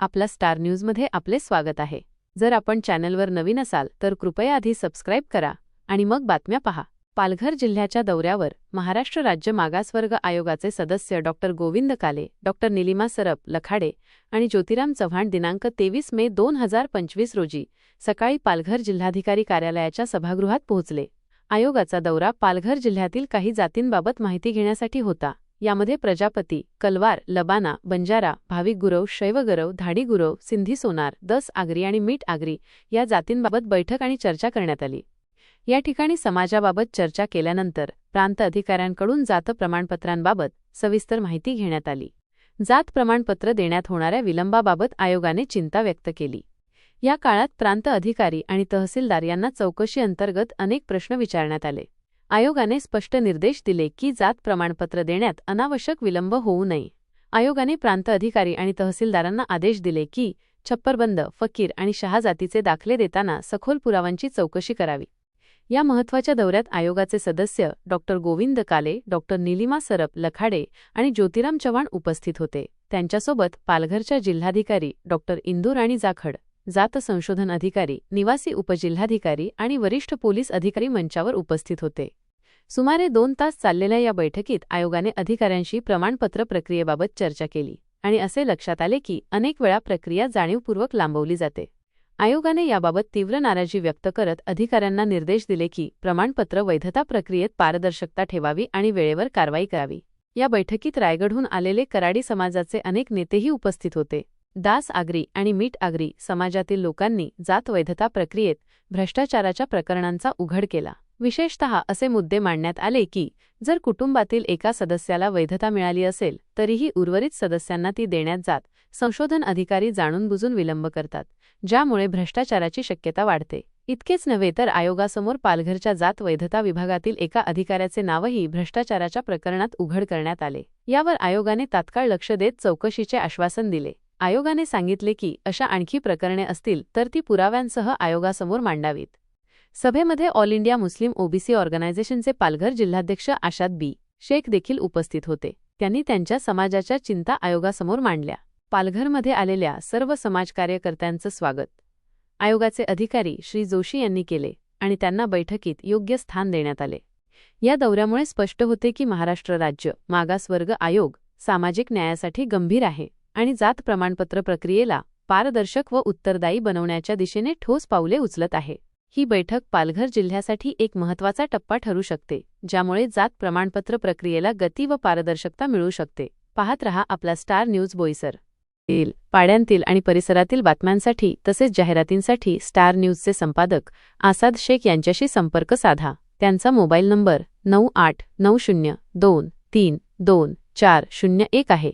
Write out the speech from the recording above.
आपला स्टार न्यूजमध्ये आपले स्वागत आहे. जर आपण चॅनलवर नवीन असाल तर कृपया आधी सबस्क्राईब करा आणि मग बातम्या पहा. पालघर जिल्ह्याच्या दौऱ्यावर महाराष्ट्र राज्य मागासवर्ग आयोगाचे सदस्य डॉक्टर गोविंद काले डॉक्टर निलिमा सरप लखाडे आणि ज्योतिराम चव्हाण दिनांक तेवीस मे दोन हजार पंचवीस रोजी सकाळी पालघर जिल्हाधिकारी कार्यालयाच्या सभागृहात पोहोचले. आयोगाचा दौरा पालघर जिल्ह्यातील काही जातींबाबत माहिती घेण्यासाठी होता. यामध्ये प्रजापती कलवार लबाना बंजारा भाविक गुरव शैवगरव धाडी गुरव सिंधी सोनार दस आगरी आणि मीठ आगरी या जातींबाबत बैठक आणि चर्चा करण्यात आली. या ठिकाणी समाजाबाबत चर्चा केल्यानंतर प्रांत अधिकाऱ्यांकडून जात प्रमाणपत्रांबाबत सविस्तर माहिती घेण्यात आली. जात प्रमाणपत्र देण्यात होणाऱ्या विलंबाबाबत आयोगाने चिंता व्यक्त केली. या काळात प्रांत अधिकारी आणि तहसीलदार यांना चौकशी अंतर्गत अनेक प्रश्न विचारण्यात आले. आयोगाने स्पष्ट निर्देश दिले की जात प्रमाणपत्र देण्यात अनावश्यक विलंब होऊ नये. आयोगाने प्रांत अधिकारी आणि तहसीलदारांना आदेश दिले की छप्परबंद फकीर आणि शहाजातीचे दाखले देताना सखोल पुरावांची चौकशी करावी. या महत्त्वाच्या दौऱ्यात आयोगाचे सदस्य डॉ. गोविंद काले डॉ. निलिमा सरप लखाडे आणि ज्योतिराम चव्हाण उपस्थित होते. त्यांच्यासोबत पालघरच्या जिल्हाधिकारी डॉ. इंदूर आणि जाखड जात संशोधन अधिकारी निवासी उपजिल्हाधिकारी आणि वरिष्ठ पोलीस अधिकारी मंचावर उपस्थित होते. सुमारे दोन तास चाललेल्या या बैठकीत आयोगाने अधिकाऱ्यांशी प्रमाणपत्र प्रक्रियेबाबत चर्चा केली आणि असे लक्षात आले की अनेक वेळा प्रक्रिया जाणीवपूर्वक लांबवली जाते. आयोगाने याबाबत तीव्र नाराजी व्यक्त करत अधिकाऱ्यांना निर्देश दिले की प्रमाणपत्र वैधता प्रक्रियेत पारदर्शकता ठेवावी आणि वेळेवर कारवाई करावी. या बैठकीत रायगडहून आलेले कराडी समाजाचे अनेक नेतेही उपस्थित होते. दास आगरी आणि मीठ आगरी समाजातील लोकांनी जात वैधता प्रक्रियेत भ्रष्टाचाराच्या प्रकरणांचा उघड केला. विशेषतः असे मुद्दे मांडण्यात आले की जर कुटुंबातील एका सदस्याला वैधता मिळाली असेल तरीही उर्वरित सदस्यांना ती देण्यात जात संशोधन अधिकारी जाणून बुजून विलंब करतात ज्यामुळे भ्रष्टाचाराची शक्यता वाढते. इतकेच नव्हे तर आयोगासमोर पालघरच्या जात वैधता विभागातील एका अधिकाऱ्याचे नावही भ्रष्टाचाराच्या प्रकरणात उघड करण्यात आले. यावर आयोगाने तात्काळ लक्ष देत चौकशीचे आश्वासन दिले. आयोगाने सांगितले की अशा आणखी प्रकरणे असतील तर ती पुराव्यांसह आयोगासमोर मांडावीत. सभेमध्ये ऑल इंडिया मुस्लिम ओबीसी ऑर्गनायझेशनचे पालघर जिल्हाध्यक्ष आशाद बी. शेख देखील उपस्थित होते. त्यांनी त्यांच्या समाजाच्या चिंता आयोगासमोर मांडल्या. पालघरमध्ये आलेल्या सर्व समाजकार्यकर्त्यांचं स्वागत. आयोगाचे अधिकारी श्री जोशी यांनी केले आणि त्यांना बैठकीत योग्य स्थान देण्यात आले. या दौऱ्यामुळे स्पष्ट होते की महाराष्ट्र राज्य मागासवर्ग आयोग सामाजिक न्यायासाठी गंभीर आहे. आणि जात प्रमाणपत्र प्रक्रियेला पारदर्शक व उत्तरदायी बनवण्याच्या दिशेने ठोस पावले उचलत आहे. ही बैठक पालघर जिल्ह्यासाठी एक महत्त्वाचा टप्पा ठरू शकते ज्यामुळे जात प्रमाणपत्र प्रक्रियेला गती व पारदर्शकता मिळू शकते. पाहत रहा आपला स्टार न्यूज बोईसर. येईल. पाड्यांतील आणि परिसरातील बातम्यांसाठी तसेच जाहिरातींसाठी स्टार न्यूजचे संपादक आसाद शेख यांच्याशी संपर्क साधा. त्यांचा मोबाईल नंबर नऊ आठ नऊ शून्य दोन तीन दोन चार शून्य एक आहे.